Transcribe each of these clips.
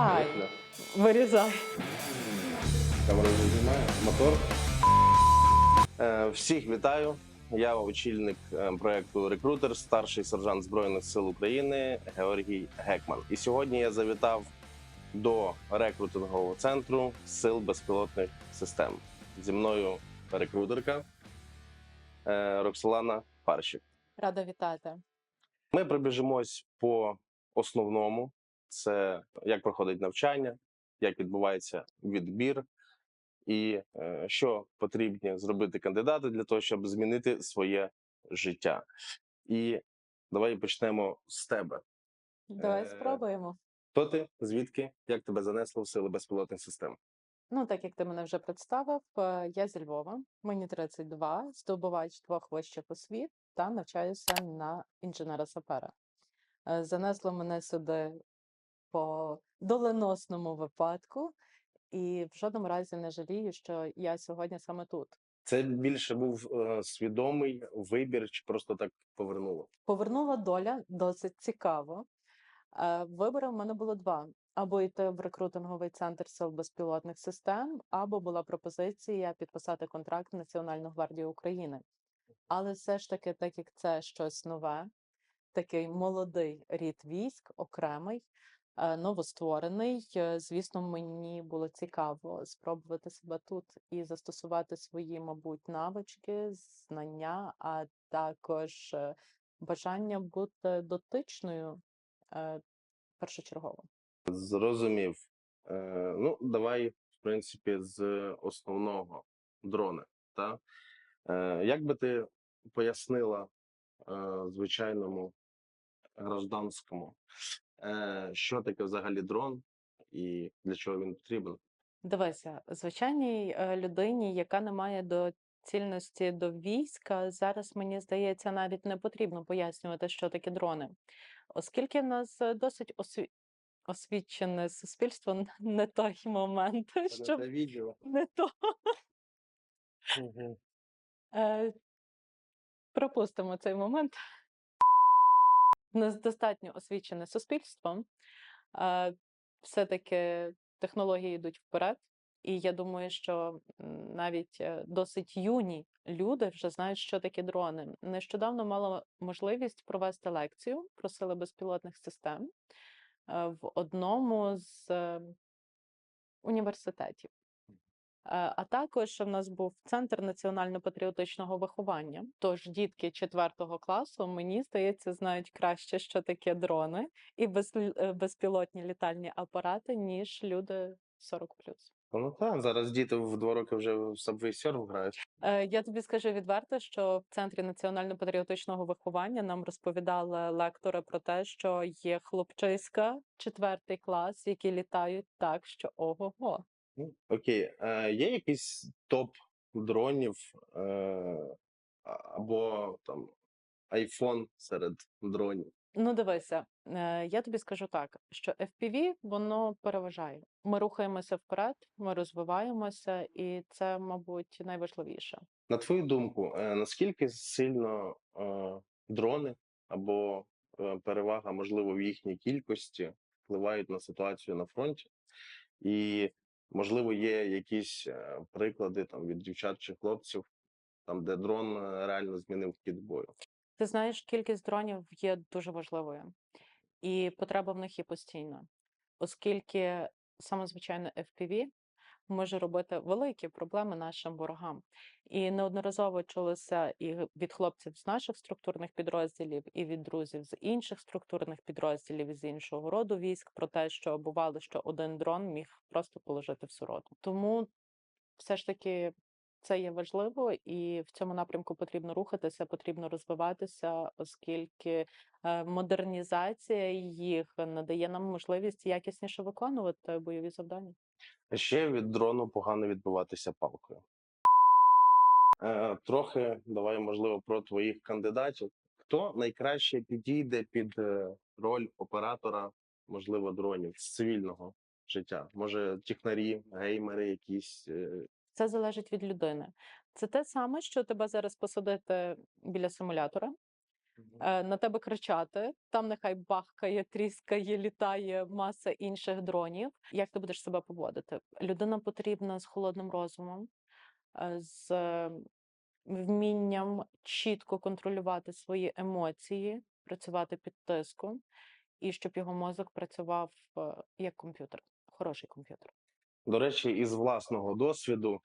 Вирізай. Вирізай. Камера знімає. Мотор. Е, Всіх вітаю. Я очільник е, проекту Рекрутер, старший сержант Збройних сил України Георгій Гекман. І сьогодні я завітав до рекрутингового центру сил безпілотних систем. Зі мною рекрутерка е, Роксолана Парщик. Рада вітати. Ми пробіжимось по основному: це як проходить навчання, як відбувається відбір, і е, що потрібні зробити кандидати для того, щоб змінити своє життя. І давай почнемо з тебе. Давай Е, спробуємо. Хто ти? Звідки? Як тебе занесло в сили безпілотних систем? Ну, так як ти мене вже представив, е, я зі Львова, мені 32, здобувач двох вищих освіт та навчаюся на інженера-сапера. Занесло мене сюди по доленосному випадку, і в жодному разі не жалію, що я сьогодні саме тут. Це більше був е, свідомий вибір, чи просто так повернуло? Повернула доля досить цікаво. Е, Вибори в мене було два: або йти в рекрутинговий центр сил безпілотних систем, або була пропозиція підписати контракт Національної гвардії України. Але все ж таки, так як це щось нове, такий молодий рід військ, окремий, новостворений. е, Звісно, мені було цікаво спробувати себе тут і застосувати свої, мабуть, навички, знання, а також е, бажання бути дотичною е, першочергово. Зрозумів. Е, ну, давай, в принципі, з основного дрони. Та? Е, як би ти пояснила е, звичайному гражданському, е, що таке взагалі дрон і для чого він потрібен? Дивися, звичайній е, людині, яка не має доцільності до війська, зараз мені здається, навіть не потрібно пояснювати, що таке дрони, оскільки в нас е, досить осві... освічене суспільство не той момент, щоб відео. не то. Е, пропустимо цей момент. У нас достатньо освічене суспільство. Все-таки технології йдуть вперед. І я думаю, що навіть е, досить юні люди вже знають, що таке дрони. Нещодавно мала можливість провести лекцію про сили безпілотних систем е, в одному з е, університетів. Е, А також в нас був центр національно-патріотичного виховання. Тож дітки 4 класу, мені здається, знають краще, що таке дрони і безл- е, безпілотні літальні апарати, ніж люди 40 Ну так, зараз діти в два роки вже в Subway Surf грають. Е, Я тобі скажу відверто, що в центрі національно-патріотичного виховання нам розповідали лектори про те, що є хлопчиська, четвертий клас, які літають так, що ого-го. Ну, Окей, е, є якийсь топ дронів е, або там iPhone серед дронів? Ну, дивися, е, я тобі скажу так, що FPV воно переважає. Ми рухаємося вперед, ми розвиваємося, і це, мабуть, найважливіше. На твою думку, е, наскільки сильно е, дрони або е, перевага, можливо, в їхній кількості впливають на ситуацію на фронті? І, можливо, є якісь е, приклади там від дівчат чи хлопців, там, де дрон е, реально змінив хід бою? Ти знаєш, кількість дронів є дуже важливою, і потреба в них є постійна, оскільки саме звичайно FPV може робити великі проблеми нашим ворогам. І неодноразово чулося і від хлопців з наших структурних підрозділів, і від друзів з інших структурних підрозділів з іншого роду військ про те, що бувало, що один дрон міг просто положити всю роту. Тому все ж таки це є важливо, і в цьому напрямку потрібно рухатися, потрібно розвиватися, оскільки е, модернізація їх надає нам можливість якісніше виконувати бойові завдання. Ще від дрону погано відбиватися палкою. Е, трохи давай, можливо, про твоїх кандидатів. Хто найкраще підійде під е, роль оператора, можливо, дронів з цивільного життя? Може, технарі, геймери, якісь е, Це залежить від людини. Це те саме, що тебе зараз посадити біля симулятора, на тебе кричати. Там нехай бахкає, тріскає, літає маса інших дронів. Як ти будеш себе поводити? Людина потрібна з холодним розумом, е, з е, вмінням чітко контролювати свої емоції, працювати під тиском, і щоб його мозок працював е, як комп'ютер, хороший комп'ютер. До речі, із власного досвіду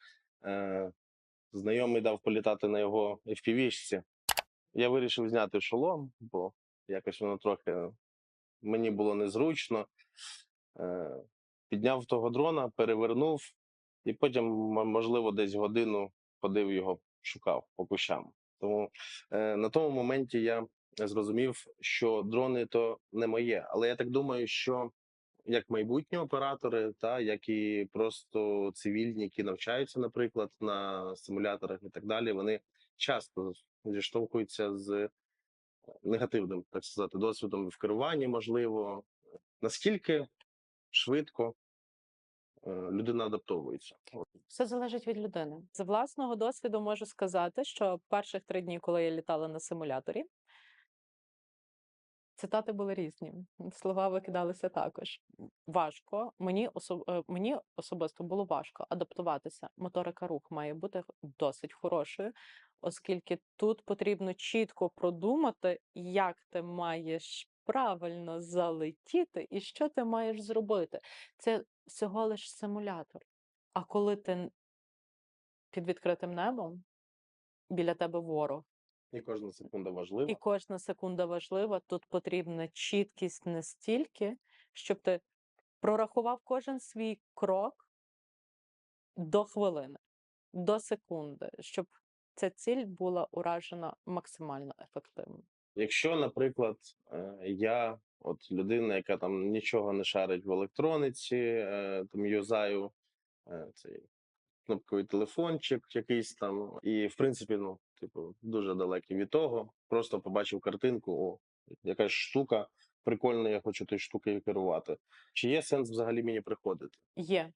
е, знайомий дав політати на його FPV-шці. Я вирішив зняти шолом, бо якось воно трохи мені було незручно. Е, підняв того дрона, перевернув, і потім, можливо, десь годину ходив його, шукав по кущам. Тому е, на тому моменті я зрозумів, що дрони то не моє. Але я так думаю, що як майбутні оператори, та як і просто цивільні, які навчаються, наприклад, на симуляторах і так далі, вони часто зіштовхуються з негативним, так сказати, досвідом в керуванні, можливо, наскільки швидко е, людина адаптовується. Все залежить від людини. З власного досвіду можу сказати, що перших три дні, коли я літала на симуляторі, цитати були різні. Слова викидалися також. Важко. Мені, осо... е, мені особисто було важко адаптуватися. Моторика рук має бути досить хорошою, оскільки тут потрібно чітко продумати, як ти маєш правильно залетіти і що ти маєш зробити. Це всього лиш симулятор. А коли ти під відкритим небом, біля тебе ворог, І кожна секунда важлива. і кожна секунда важлива, тут потрібна чіткість настільки, щоб ти прорахував кожен свій крок до хвилини, до секунди, щоб ця ціль була уражена максимально ефективно. Якщо, наприклад, е, я, от людина, яка там нічого не шарить в електрониці, е, там юзаю е, цей кнопковий телефончик якийсь там, і в принципі, ну, типу, дуже далекий від того. Просто побачив картинку, о, якась штука, прикольно, я хочу тою штукою керувати. Чи є сенс взагалі мені приходити? Є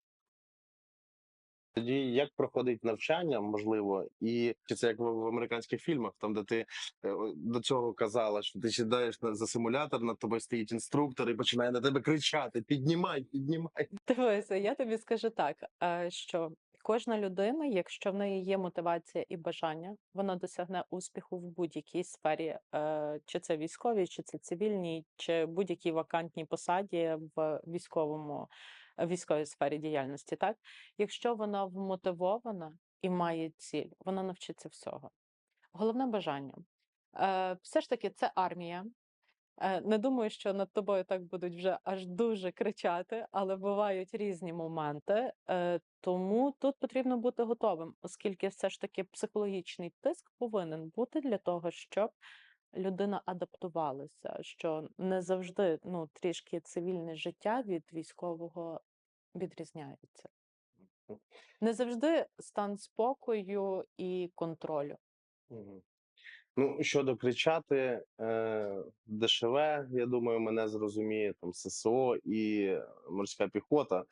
Тоді як проходить навчання, можливо, і чи це як в, американських фільмах, там де ти е, до цього казала, що ти сідаєш на за симулятор, над тобою стоїть інструктор і починає на тебе кричати: Піднімай, піднімай. Дивися, я тобі скажу так, е, що кожна людина, якщо в неї є мотивація і бажання, вона досягне успіху в будь-якій сфері, е, чи це військовій, чи це цивільній, чи будь-якій вакантній посаді в військовому військовій сфері діяльності. Так, якщо вона вмотивована і має ціль, вона навчиться всього. Головне бажання. Е, Все ж таки, це армія. Е, Не думаю, що над тобою так будуть вже аж дуже кричати, але бувають різні моменти. е, Тому тут потрібно бути готовим, оскільки все ж таки психологічний тиск повинен бути для того, щоб людина адаптувалася, що не завжди ну, трішки цивільне життя від військового відрізняється. Не завжди стан спокою і контролю. Ну, щодо кричати, е, ДШВ, я думаю, мене зрозуміє там ССО і морська піхота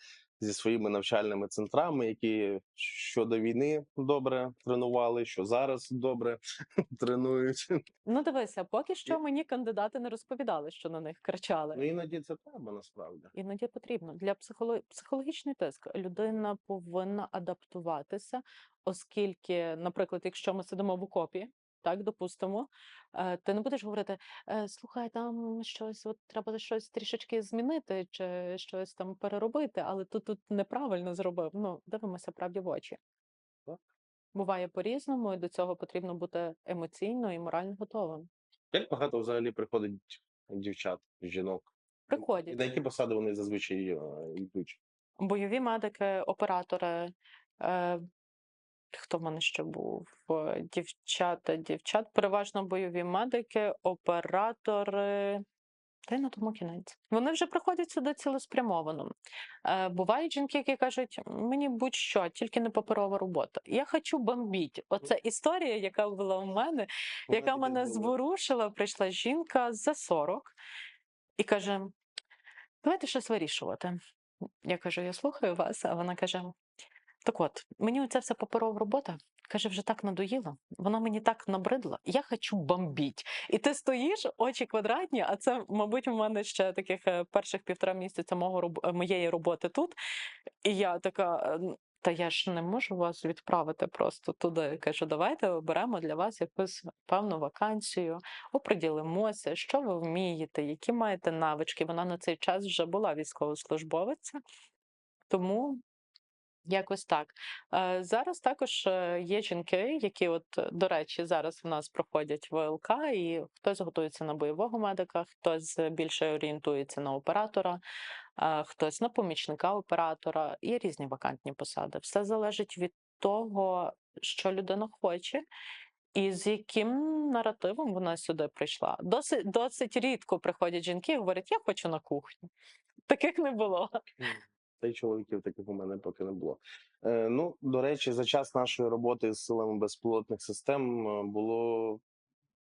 зі своїми навчальними центрами, які щодо війни добре тренували, що зараз добре тренують. Ну, дивися, поки що мені кандидати не розповідали, що на них кричали. Ну іноді це треба насправді. Іноді потрібно для психоло... психологічний тиск. Людина повинна адаптуватися, оскільки, наприклад, якщо ми сидимо в окопі, так допустимо, е, ти не будеш говорити: «Е, слухай, там щось, от треба щось трішечки змінити, чи щось там переробити, але ти тут неправильно зробив. Ну, дивимося правді в очі. Так. Буває по-різному, і до цього потрібно бути емоційно і морально готовим. Як багато взагалі приходить дівчат, жінок? І на які посади вони зазвичай е, йдуть? бойові медики, оператори. Хто в мене ще був? Е, Дівчата, дівчат, переважно бойові медики, оператори. Та й на тому кінець. Вони вже приходять сюди цілеспрямовано. Е, бувають жінки, які кажуть: мені будь-що, тільки не паперова робота. Я хочу бомбіть. Оце історія, яка була у мене, Вона яка мене була. зворушила. Прийшла жінка за 40 і каже: давайте щось вирішувати. Я кажу, я слухаю вас, а вона каже: так от, мені оця вся паперова робота Каже, вже так надоїло, воно мені так набридло, я хочу бомбіть. І ти стоїш, очі квадратні, а це, мабуть, у мене ще таких е, перших півтора місяця мого е, моєї роботи тут. І я така. е, «Ну, Та я ж не можу вас відправити просто туди. Кажу, давайте оберемо для вас якусь певну вакансію, оприділимося, що ви вмієте, які маєте навички. Вона на цей час вже була військовослужбовиця, тому якось так. Е, Зараз також е, є жінки, які, от, е, до речі, зараз в нас проходять ВЛК, і хтось готується на бойового медика, хтось більше орієнтується на оператора, хтось на помічника оператора і різні вакантні посади. Все залежить від того, що людина хоче. І з яким наративом вона сюди прийшла. Досить, досить рідко приходять жінки і говорять, я хочу на кухню. Таких не було. Та й чоловіків таких у мене поки не було. Е, ну, до речі, за час нашої роботи з силами безпілотних систем е, було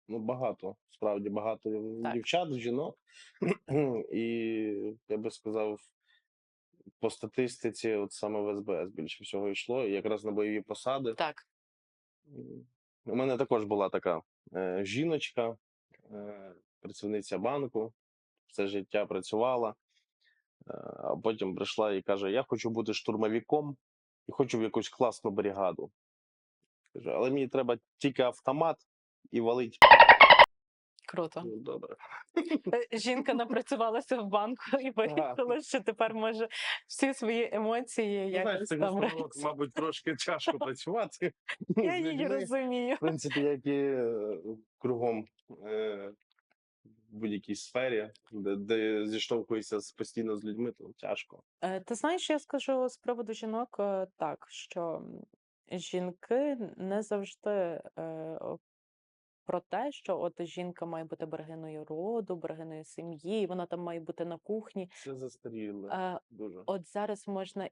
ну, багато, справді багато Так. дівчат, жінок. І я би сказав, по статистиці, от саме в СБС більше всього йшло, і якраз на бойові посади. Так. У мене також була така е, жіночка, е, працівниця банку, все життя працювала, а потім прийшла і каже: Я хочу бути штурмовиком і хочу в якусь класну бригаду. Каже, але мені треба тільки автомат і валить. Круто. Ну, добре. Е, Жінка напрацювалася в банку і вирішила, що тепер може всі свої емоції якось там. реалізувати. мабуть, трошки тяжко працювати. Я її розумію. В принципі, як і е, кругом е, будь-якій сфері, де, де зіштовхуєшся постійно з людьми, то тяжко. Е, Ти знаєш, я скажу з приводу жінок е, так, що жінки не завжди е, про те, що от жінка має бути берегиною роду, берегиною сім'ї, вона там має бути на кухні. Це застаріло Е, дуже. От зараз можна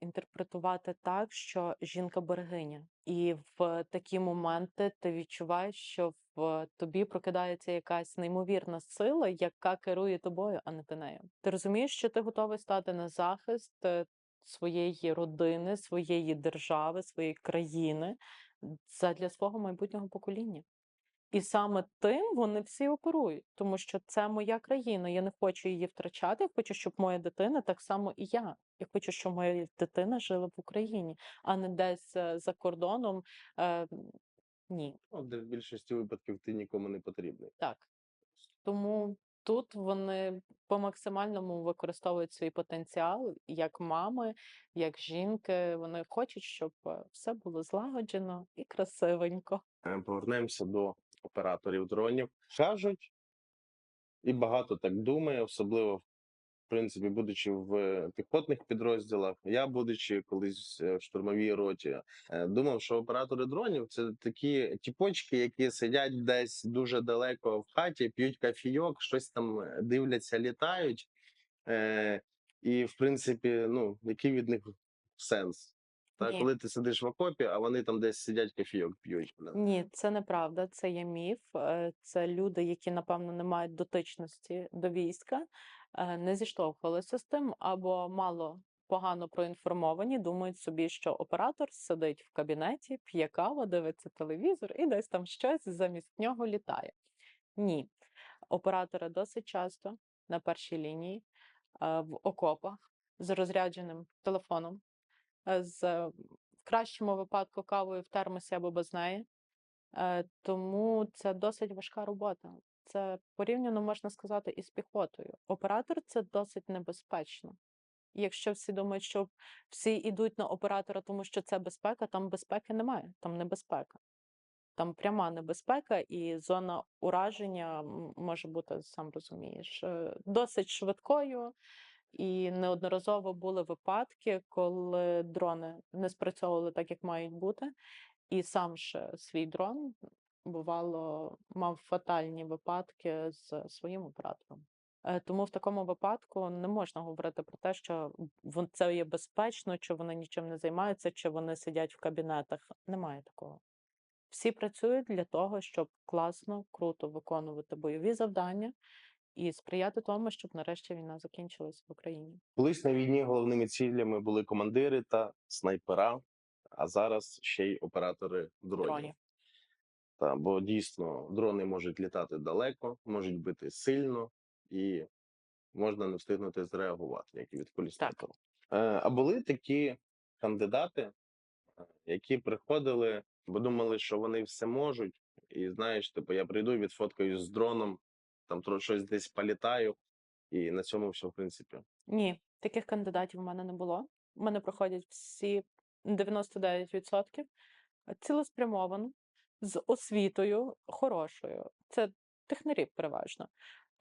інтерпретувати так, що жінка берегиня, і в такі моменти ти відчуваєш, що в тобі прокидається якась неймовірна сила, яка керує тобою, а не ти нею. Ти розумієш, що ти готовий стати на захист е, своєї родини, своєї держави, своєї країни для свого майбутнього покоління. І саме тим вони всі оперують, тому що це моя країна. Я не хочу її втрачати. Я хочу, щоб моя дитина так само і я. Я хочу, щоб моя дитина жила в Україні, а не десь е, за кордоном. Ні, Ну, де в більшості випадків ти нікому не потрібний. так. Тому тут вони по максимальному використовують свій потенціал як мами, як жінки. Вони хочуть, щоб все було злагоджено і красивенько. Е, Повернемося до операторів дронів. Кажуть, і багато так думає, особливо в принципі, будучи в е, піхотних підрозділах, я, будучи колись е, в штурмовій роті, е, думав, що оператори дронів це такі тіпочки, які сидять десь дуже далеко в хаті, п'ють кофійок, щось там дивляться, літають. І, в принципі, ну, який від них сенс? Та, Ні. коли ти сидиш в окопі, а вони там десь сидять кофійок п'ють. Ні, це неправда, це є міф. Це люди, які, напевно, не мають дотичності до війська, не зіштовхувалися з тим, або мало погано проінформовані, думають собі, що оператор сидить в кабінеті, п'є каву, дивиться телевізор і десь там щось замість нього літає. Ні, оператори досить часто на першій лінії е, в окопах з розрядженим телефоном, е, з е, в кращому випадку кавою в термосі або без неї. Е, Тому це досить важка робота. Це порівняно можна сказати із піхотою. Оператор це досить небезпечно. Якщо всі думають, що всі йдуть на оператора, тому що це безпека, там безпеки немає, там небезпека. Там пряма небезпека, і зона ураження може бути, сам розумієш, е, досить швидкою. І неодноразово були випадки, коли дрони не спрацьовували так, як мають бути, і сам ж свій дрон бувало мав фатальні випадки з своїм оператором. Е, Тому в такому випадку не можна говорити про те, що це є безпечно, чи вони нічим не займаються, чи вони сидять в кабінетах. Немає такого. Всі працюють для того, щоб класно, круто виконувати бойові завдання і сприяти тому, щоб нарешті війна закінчилась в Україні. Колись на війні головними цілями були командири та снайпера. а зараз ще й оператори дронів. Дронів. Та, бо дійсно дрони можуть літати далеко, можуть бити сильно і можна не встигнути зреагувати, як і від колісника. Е, а були такі кандидати, е, які приходили, бо думали, що вони все можуть. І знаєш, типу, я прийду, відфоткаюсь з дроном, там щось десь політаю, і на цьому все, в принципі. Ні, таких кандидатів у мене не було. У мене проходять всі 99% цілеспрямовано, з освітою хорошою. Це технарі переважно,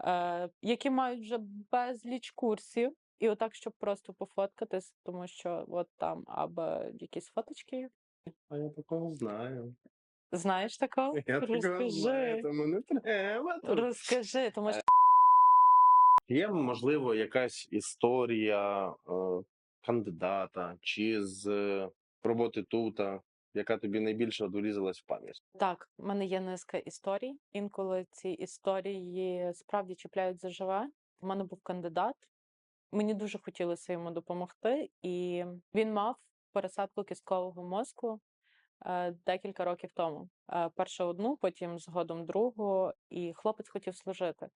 е, які мають вже безліч курсів. І отак, щоб просто пофоткатись, тому що от там або якісь фоточки. А я такого знаю. Знаєш такого? Я такого знаю, тому не треба. Розкажи, тому що Є, можливо, якась історія е, кандидата чи з е, роботи тута, яка тобі найбільше одурізалась в пам'ять. Так, в мене є низка історій. Інколи ці історії справді чіпляють за живе. У мене був кандидат, мені дуже хотілося йому допомогти, і він мав пересадку кісткового мозку е, декілька років тому. Е, перше одну, потім згодом другу, і хлопець хотів служити.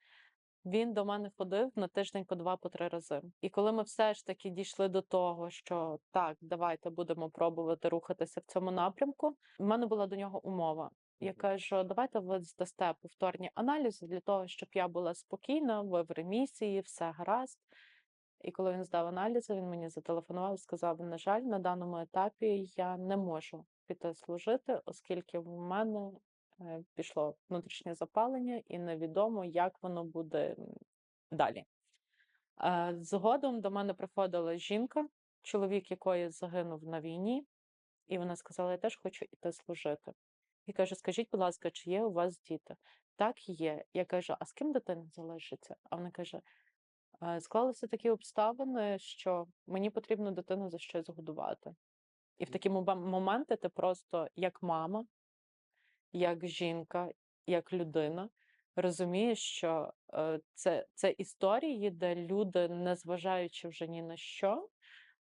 Він до мене ходив на тиждень по два, по три рази. І коли ми все ж таки дійшли до того, що так, давайте будемо пробувати рухатися в цьому напрямку, в мене була до нього умова. Я кажу, давайте ви здасте повторні аналізи для того, щоб я була спокійна, ви в ремісії, все гаразд. І коли він здав аналізи, він мені зателефонував і сказав: на жаль, на даному етапі я не можу піти служити, оскільки в мене пішло внутрішнє запалення, і невідомо, як воно буде далі. Е, Згодом до мене приходила жінка, чоловік якої загинув на війні, і вона сказала: Я теж хочу іти служити. І кажу: скажіть, будь ласка, чи є у вас діти? Так, є. Я кажу, а з ким дитина залишиться? А вона каже: «Е, склалися такі обставини, що мені потрібно дитину за щось годувати. І в такі моменти ти просто як мама, як жінка, як людина розумієш, що е, це, це історії, де люди, незважаючи вже ні на що,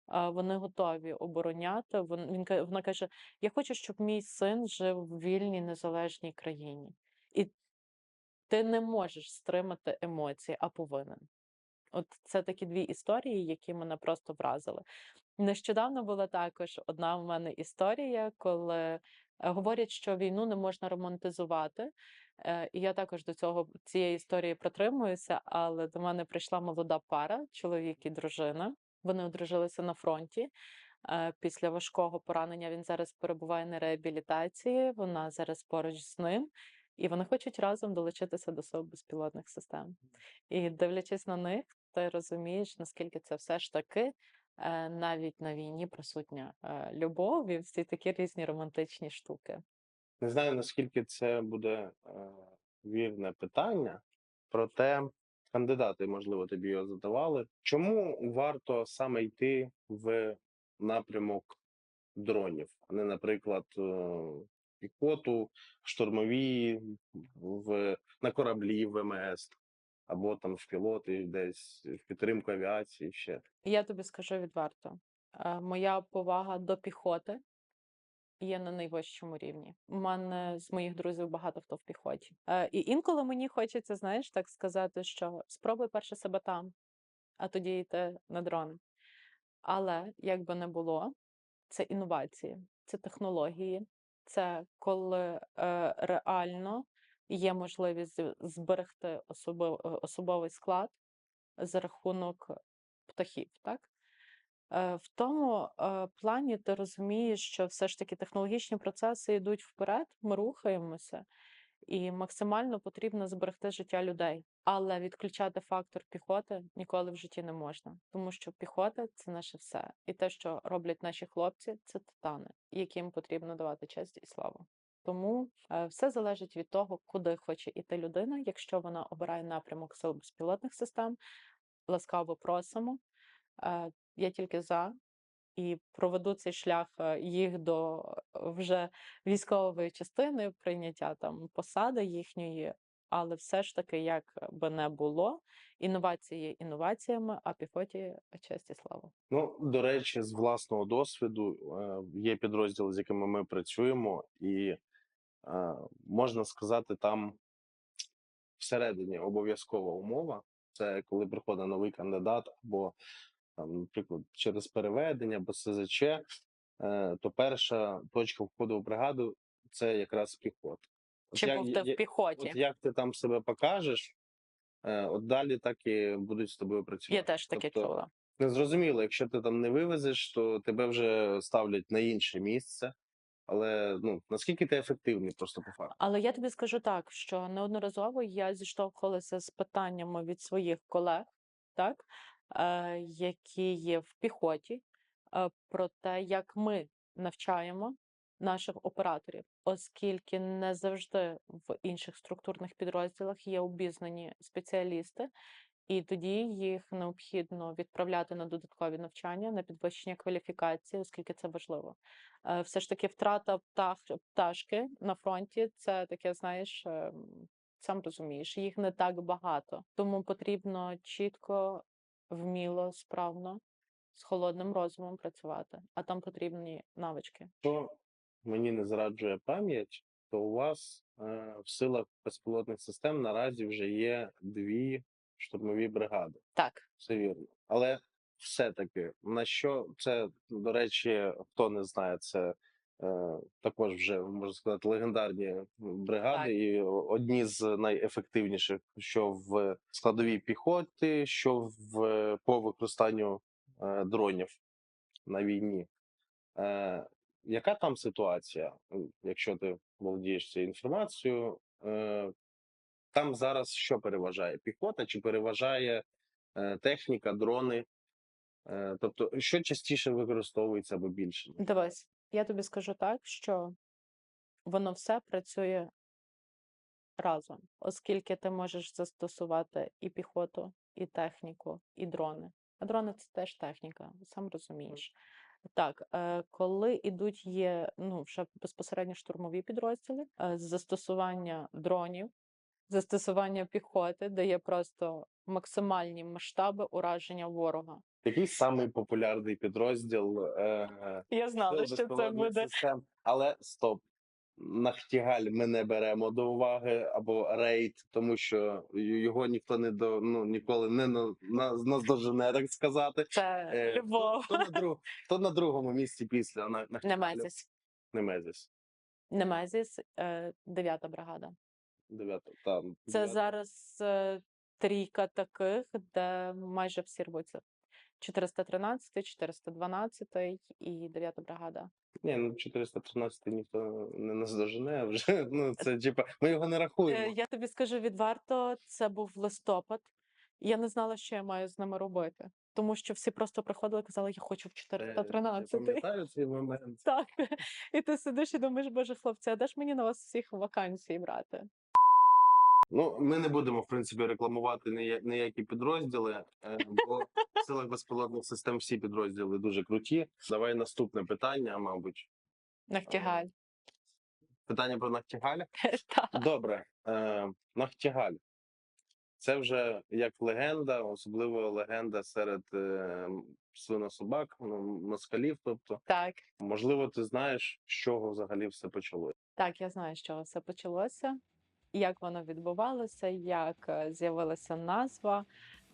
вони готові обороняти. Він, вона каже: Я хочу, щоб мій син жив в вільній незалежній країні. І ти не можеш стримати емоції, а повинен. От це такі дві історії, які мене просто вразили. Нещодавно була також одна в мене історія, коли е, говорять, що війну не можна романтизувати. Е, І я також до цього цієї історії притримуюся, але до мене прийшла молода пара, чоловік і дружина. Вони одружилися на фронті. Е, Після важкого поранення він зараз перебуває на реабілітації. Вона зараз поруч з ним, і вони хочуть разом долучитися до сил безпілотних систем. І дивлячись на них, ти розумієш, наскільки це все ж таки навіть на війні присутня любов і всі такі різні романтичні штуки. Не знаю, наскільки це буде е, вірне питання, проте кандидати, можливо, тобі його задавали. Чому варто саме йти в напрямок дронів, а не, наприклад, е, піхоту, штурмові, в, на кораблі ВМС, або там в пілоти десь в підтримку авіації ще. Я тобі скажу відверто, е, моя повага до піхоти є на найвищому рівні. У мене з моїх друзів багато хто в піхоті. Е, І інколи мені хочеться, знаєш, так сказати, що спробуй перше себе там, а тоді йти на дрони. Але як би не було, це інновації, це технології, це коли е, реально є можливість зберегти е, особовий склад за рахунок птахів, так? Е, В тому е, плані ти розумієш, що все ж таки технологічні процеси йдуть вперед, ми рухаємося, і максимально потрібно зберегти життя людей. Але відключати фактор піхоти ніколи в житті не можна, тому що піхота це наше все. І те, що роблять наші хлопці, це титани, яким потрібно давати честь і славу. Тому е, все залежить від того, куди хоче іти людина. Якщо вона обирає напрямок сил безпілотних систем, ласкаво просимо. Е, Я тільки за і проведу цей шлях е, їх до вже військової частини, прийняття там посади їхньої. Але все ж таки, як би не було, інновації інноваціями, а піхоті честь і слава. Ну, до речі, з власного досвіду є підрозділи, з якими ми працюємо, і можна сказати, там всередині обов'язкова умова. Це коли приходить новий кандидат, або там, наприклад, через переведення, або СЗЧ, е, то перша точка входу в бригаду це якраз піхота. От Чи як- був ти в піхоті? От як ти там себе покажеш, е, от далі так і будуть з тобою працювати. Я теж таке Тобто, чула. не зрозуміло, якщо ти там не вивезеш, то тебе вже ставлять на інше місце. Але ну наскільки ти ефективний, просто по факту. Але я тобі скажу так, що неодноразово я зіштовхувалася з питаннями від своїх колег, так, е, які є в піхоті, е, про те, як ми навчаємо наших операторів, оскільки не завжди в інших структурних підрозділах є обізнані спеціалісти, і тоді їх необхідно відправляти на додаткові навчання, на підвищення кваліфікації, оскільки це важливо. Е, Все ж таки, втрата птах, пташки на фронті це таке, знаєш, ем, сам розумієш, їх не так багато. Тому потрібно чітко, вміло, справно, з холодним розумом працювати, а там потрібні навички. Якщо мені не зраджує пам'ять, то у вас е, в силах безпілотних систем наразі вже є дві штурмові бригади. Так, Все вірно. Але все-таки на що це, до речі, хто не знає, це е, також вже можна сказати легендарні бригади, Так. і одні з найефективніших, що в складовій піхоті, що в по використанню е, дронів на війні. Е, яка там ситуація, якщо ти володієш цією інформацією? Е, там зараз що переважає? Піхота чи переважає е, техніка, дрони? Е, тобто, що частіше використовується або більше? дивись, я тобі скажу так, що воно все працює разом, оскільки ти можеш застосувати і піхоту, і техніку, і дрони. А дрони це теж техніка, сам розумієш. Так, е, коли ідуть є ну, вже безпосередньо штурмові підрозділи, е, застосування дронів, застосування піхоти дає просто максимальні масштаби ураження ворога. Який самий популярний підрозділ е, Я знала, що це буде. систем? Але стоп. Нахтігаль ми не беремо до уваги або рейд, тому що його ніхто не до ну ніколи не на, на, наздожене, так сказати. Це Е, хто- любов. Хто, на друг, хто на другому місці після на? Немезіс. Немезіс. Немезіс, е, дев'ята бригада. Дев'ята. Там, Це дев'ята. зараз е, трійка таких, де майже всі рвуться. 413, 412 і 9 бригада. Ні, ну 413 ніхто не наздожене вже. Ну це типа ми його не Е, рахуємо. Я тобі скажу відверто, це був листопад. Я не знала, що я маю з ними робити, тому що всі просто приходили і казали, я хочу в Е, Я 413. пам'ятаю цей момент. Так. І ти сидиш і думаєш, боже, хлопці, а де ж мені на вас всіх вакансії брати? Ну, ми не будемо в принципі рекламувати нія- ніякі підрозділи, е, бо в силах безпілотних систем всі підрозділи дуже круті. Давай наступне питання, мабуть. Нахтігаль. Питання про Нахтігаль. Так. Добре, е, Нахтігаль. Це вже як легенда, особливо легенда серед е, свинособак, ну, москалів. Тобто, Так. можливо, ти знаєш, з чого взагалі все почалося. Так, я знаю, з чого все почалося, як воно відбувалося, як е, з'явилася назва.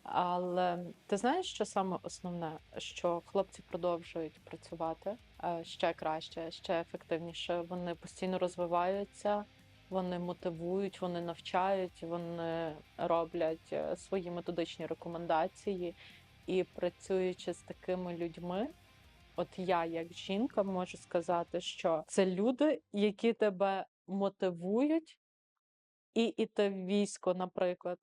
Але ти знаєш, що саме основне, що хлопці продовжують працювати е, ще краще, ще ефективніше. Вони постійно розвиваються, вони мотивують, вони навчають, вони роблять е, свої методичні рекомендації. І працюючи з такими людьми, от я, як жінка, можу сказати, що це люди, які тебе мотивують, і іти в військо, наприклад.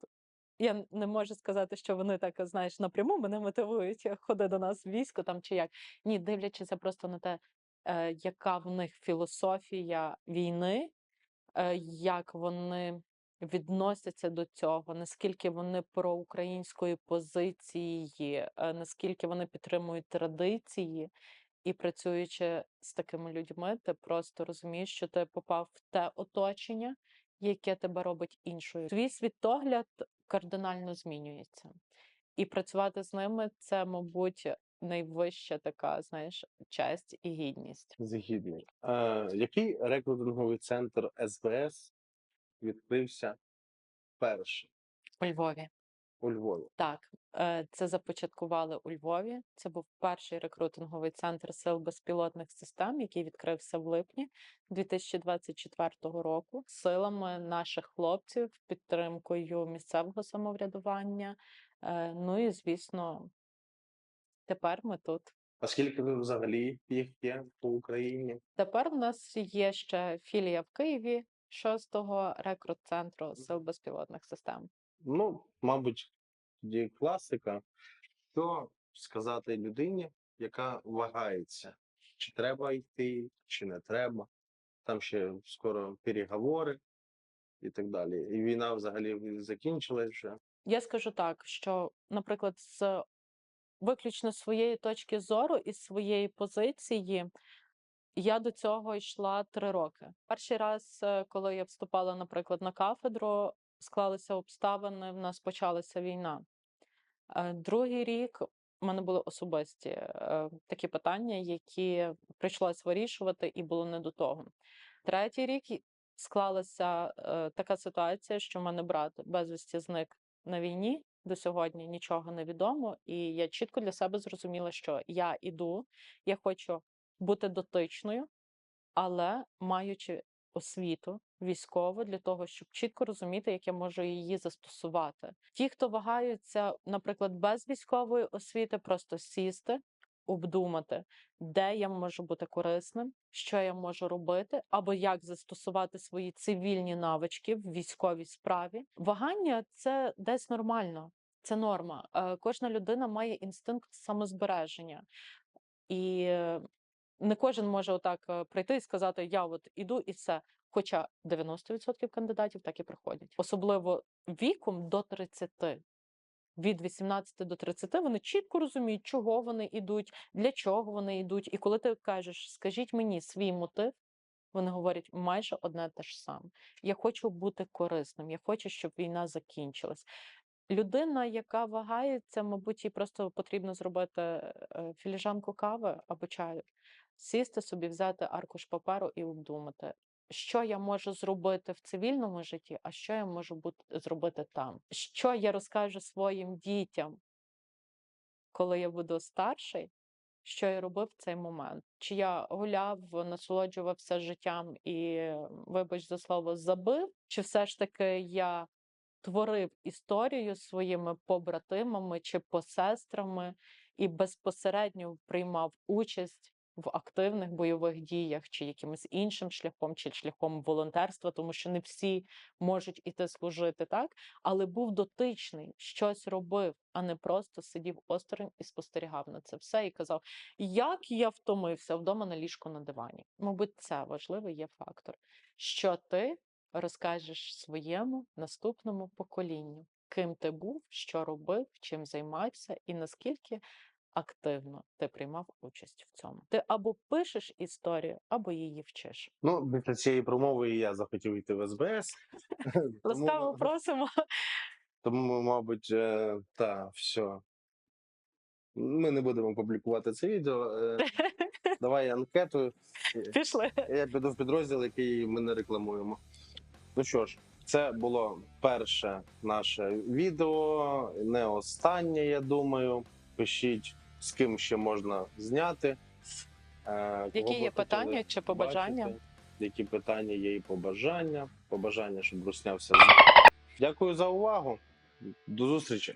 Я не можу сказати, що вони так, знаєш, напряму мене мотивують, ходи до нас військо там чи як. Ні, дивлячися просто на те, е, яка в них філософія війни, е, як вони відносяться до цього, наскільки вони проукраїнської позиції, е, наскільки вони підтримують традиції. І працюючи з такими людьми, ти просто розумієш, що ти попав в те оточення, яке тебе робить іншою. Твій світогляд кардинально змінюється. І працювати з ними це, мабуть, найвища така, знаєш, честь і гідність. Згідний. Е, який рекрутинговий центр СБС відкрився перший У Львові. у Львові? Так, це започаткували у Львові. Це був перший рекрутинговий центр сил безпілотних систем, який відкрився в липні 2024 року силами наших хлопців, підтримкою місцевого самоврядування. Е, Ну і звісно, тепер ми тут. А скільки ви взагалі їх є по Україні? Тепер у нас є ще філія в Києві шостого рекрут-центру сил безпілотних систем. Ну, мабуть, тоді класика. Що сказати людині, яка вагається, чи треба йти, чи не треба. Там ще скоро переговори і так далі. І війна взагалі закінчилась вже. Я скажу так, що, наприклад, з виключно своєї точки зору і своєї позиції, я до цього йшла три роки. Перший раз, е, коли я вступала, наприклад, на кафедру, склалися обставини, в нас почалася війна. Е, Другий рік у мене були особисті е, такі питання, які прийшлось вирішувати, і було не до того. Третій рік склалася е, така ситуація, що в мене брат безвісті зник на війні. До сьогодні нічого не відомо, і я чітко для себе зрозуміла, що я іду, я хочу бути дотичною, але маючи освіту військову для того, щоб чітко розуміти, як я можу її застосувати. Ті, хто вагаються, наприклад, без військової освіти, просто сісти, обдумати, де я можу бути корисним, що я можу робити, або як застосувати свої цивільні навички в військовій справі. Вагання це десь нормально, це норма. Е, Кожна людина має інстинкт самозбереження. І не кожен може отак е, прийти і сказати: Я от іду і все. Хоча 90% кандидатів так і приходять, особливо віком до 30. Від 18 до 30 вони чітко розуміють, чого вони йдуть, для чого вони йдуть. І коли ти кажеш, скажіть мені свій мотив, вони говорять майже одне те ж саме. Я хочу бути корисним, я хочу, щоб війна закінчилась. Людина, яка вагається, мабуть, їй просто потрібно зробити е, філіжанку кави або чаю, сісти собі, взяти аркуш паперу і обдумати, що я можу зробити в цивільному житті, а що я можу бути, зробити там. Що я розкажу своїм дітям, коли я буду старший, що я робив в цей момент? Чи я гуляв, насолоджувався життям і, вибач за слово, забив, чи все ж таки я творив історію своїми побратимами чи посестрами і безпосередньо приймав участь в активних бойових діях, чи якимось іншим шляхом, чи шляхом волонтерства, тому що не всі можуть іти служити, так? Але був дотичний, щось робив, а не просто сидів осторонь і спостерігав на це все і казав, як я втомився вдома на ліжку на дивані. Мабуть, це важливий є фактор, що ти розкажеш своєму наступному поколінню, ким ти був, що робив, чим займався, і наскільки активно ти приймав участь в цьому. Ти або пишеш історію, або її вчиш. Ну, після цієї промови я захотів йти в СБС. Ласкаво просимо. тому, мабуть, е, та все. Ми не будемо публікувати це відео. Е, Давай анкету. Пішли. Я піду в підрозділ, який ми не рекламуємо. Ну що ж, це було перше наше відео, не останнє, я думаю. Пишіть, з ким ще можна зняти. Е, Які є питання чи побажання? бачити, Які питання є і побажання. Побажання, щоб руснявся. Дякую за увагу. До зустрічі.